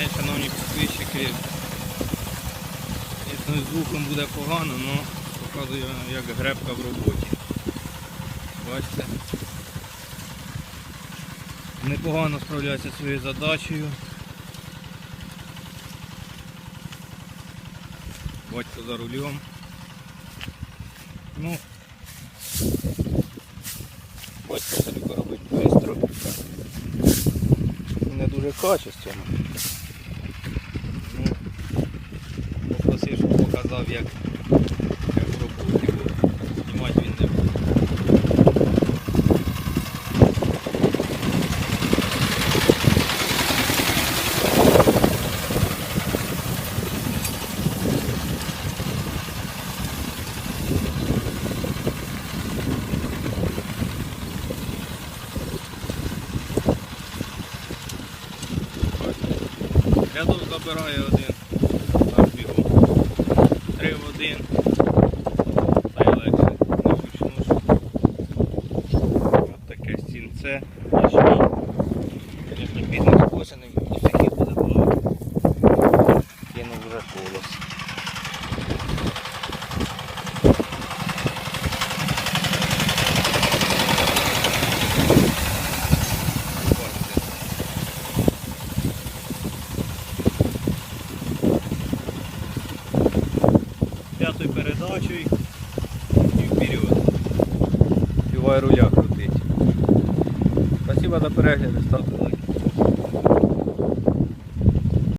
день, шановні підписчики. Звісно, з звуком буде погано, але показую як гребка в роботі. Бачите? Непогано справляється зі своєю задачею. Батько за рулем. Ну, Батько це робить майстро. Не дуже качественно. Щоб показав, як, як роботі, бо знімати він не буде. Рядом забирає один 3 в 1. Та й легше. Ось таке стінце. Звісно, бідно скосений. Передачей и вперед. Співай руля крутить. Спасибо за перегляд, ставте лайк.